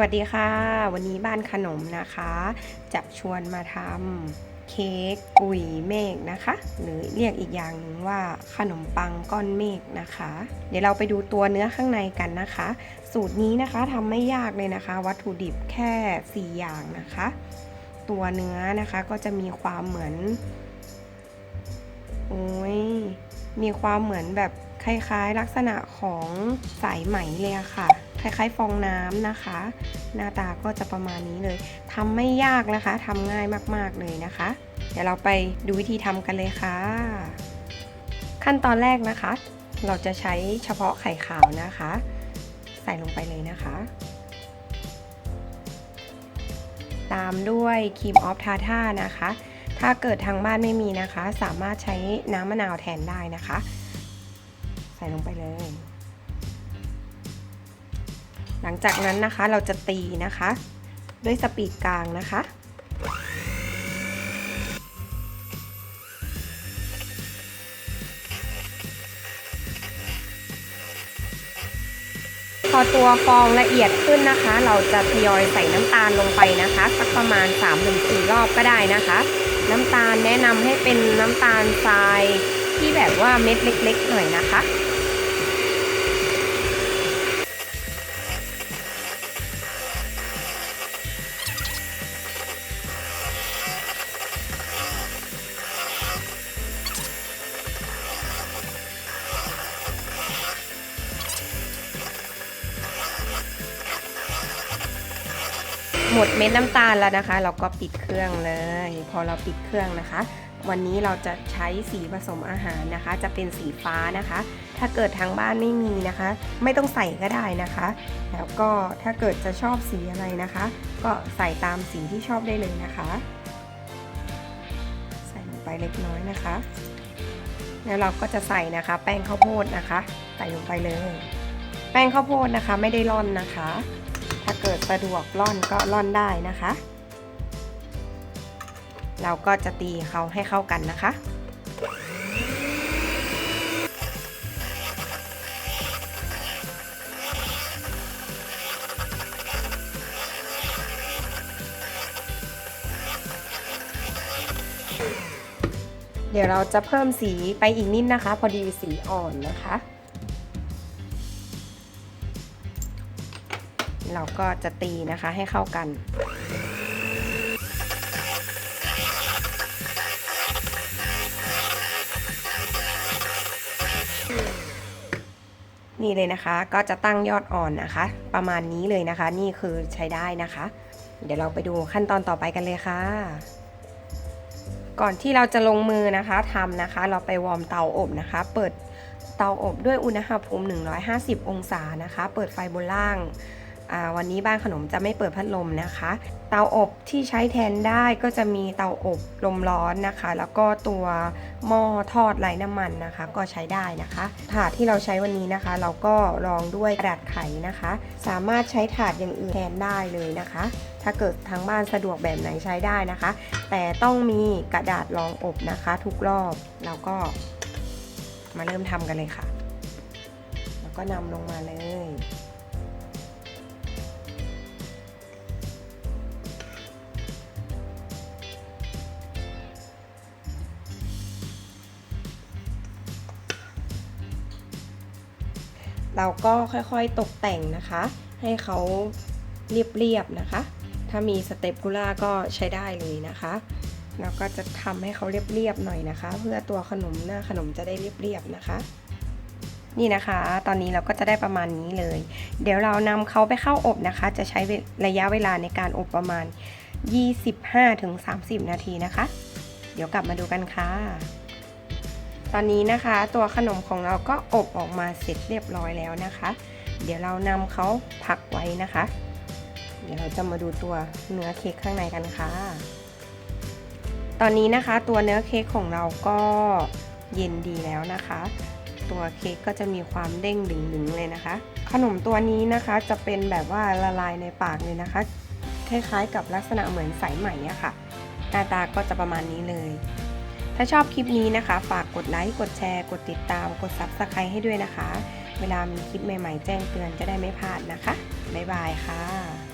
วัสดีค่ะ วันนี้บ้านขนมนะคะ จะชวนมาทำเค้กกุยเมฆนะคะ หรือเรียกอีกอย่างหนึ่งว่าขนมปังก้อนเมฆนะคะ เดี๋ยวเราไปดูตัวเนื้อข้างในกันนะคะ สูตรนี้นะคะทำไม่ยากเลยนะคะ วัตถุดิบแค่ 4 อย่างนะคะ ตัวเนื้อนะคะก็จะมีความเหมือนโอ้ยมีความเหมือนแบบคล้ายๆ ลักษณะของสายไหมเลยอะค่ะ คล้ายๆฟองน้ำนะคะ หน้าตาก็จะประมาณนี้เลยทำไม่ยากนะคะทำง่ายมากๆเลยนะคะ เดี๋ยวเราไปดูวิธีทำกันเลยค่ะ ขั้นตอนแรกนะคะ เราจะใช้เฉพาะไข่ขาวนะคะ ใส่ลงไปเลยนะคะ ตามด้วยครีมออฟทาท่านะคะ ถ้าเกิดทางบ้านไม่มีนะคะ สามารถใช้น้ำมะนาวแทนได้นะคะ ใส่ลงไปเลย หลังจากนั้นนะคะเราจะตีนะคะ ด้วยสปีดกลางนะคะ พอตัวฟองละเอียดขึ้นนะคะ เราจะทยอยใส่น้ำตาลลงไปนะคะ สักประมาณ3-4รอบก็ได้นะคะ น้ำตาลแนะนำให้เป็นน้ำตาลทรายที่แบบว่าเม็ดเล็ก ๆ หน่อยนะคะ หมดเม็ดน้ำตาลแล้วนะคะ เราก็ปิดเครื่องเลย พอเราปิดเครื่องนะคะ วันนี้เราจะใช้สีผสมอาหารนะคะ จะเป็นสีฟ้านะคะ ถ้าเกิดทางบ้านไม่มีนะคะ ไม่ต้องใส่ก็ได้นะคะ แล้วก็ถ้าเกิดจะชอบสีอะไรนะคะ ก็ใส่ตามสีที่ชอบได้เลยนะคะ ใส่ลงไปเล็กน้อยนะคะ แล้วเราก็จะใส่นะคะ แป้งข้าวโพดนะคะ ใส่ลงไปเลย แป้งข้าวโพดนะคะ ไม่ได้ร่อนนะคะ ถ้าเกิดสะดวกร่อนก็ร่อนได้นะคะ เราก็จะตีเขาให้เข้ากันนะคะเดี๋ยวเราจะเพิ่มสีไปอีกนิดนะคะ พอดีสีอ่อนนะคะ เราก็จะตีนะคะให้เข้ากัน นี่เลยนะคะก็จะตั้งยอดอ่อนนะคะ ประมาณนี้เลยนะคะ นี่คือใช้ได้นะคะ เดี๋ยวเราไปดูขั้นตอนต่อไปกันเลยค่ะ ก่อนที่เราจะลงมือนะคะทำนะคะ เราไปวอร์มเตาอบนะคะ เปิดเตาอบด้วยอุณหภูมิ 150 องศานะคะ เปิดไฟบนล่าง วันนี้บ้านขนมจะไม่เปิดพัดลมนะคะ เตาอบที่ใช้แทนได้ก็จะมีเตาอบลมร้อนนะคะ แล้วก็ตัวหม้อทอดไร้น้ำมันนะคะ ก็ใช้ได้นะคะ ถาดที่เราใช้วันนี้นะคะ เราก็รองด้วยกระดาษไขนะคะ สามารถใช้ถาดอย่างอื่นแทนได้เลยนะคะ ถ้าเกิดทางบ้านสะดวกแบบไหนใช้ได้นะคะ แต่ต้องมีกระดาษรองอบนะคะ ทุกรอบเราก็มาเริ่มทำกันเลยค่ะ แล้วก็นำลงมาเลย เราก็ค่อยๆตกแต่งนะคะ ให้เขาเรียบๆนะคะ ถ้ามีสเตปกุล่าก็ใช้ได้เลยนะคะเราก็จะทำให้เขาเรียบๆหน่อยนะคะ เพื่อตัวขนมหน้าขนมจะได้เรียบๆนะคะ นี่นะคะ ตอนนี้เราก็จะได้ประมาณนี้เลย เดี๋ยวเรานำเขาไปเข้าอบนะคะ จะใช้ระยะเวลาในการอบประมาณ 25-30 นาทีนะคะ เดี๋ยวกลับมาดูกันค่ะ อนนี้นะคะตัวขนมของเราก็อบออกมาเสร็จเรียบร้อยแล้วนะคะ เดี๋ยวเรานำเขาพักไว้นะคะ เดี๋ยวเราจะมาดูตัวเนื้อเค้กข้างในกันค่ะ ตอนนี้นะคะตัวเนื้อเค้กของเราก็เย็นดีแล้วนะคะ ตัวเค้กก็จะมีความเด้งดึงๆเลยนะคะ ขนมตัวนี้นะคะจะเป็นแบบว่าละลายในปากเลยนะคะ คล้ายๆกับลักษณะเหมือนสายไหมอะค่ะหน้าตาก็จะประมาณนี้เลย ถ้าชอบคลิปนี้นะคะ ฝากกดไลค์ กดแชร์ กดติดตาม กด Subscribe ให้ด้วยนะคะ เวลามีคลิปใหม่ ๆ แจ้งเตือนจะได้ไม่พลาดนะคะ บ๊ายบายค่ะ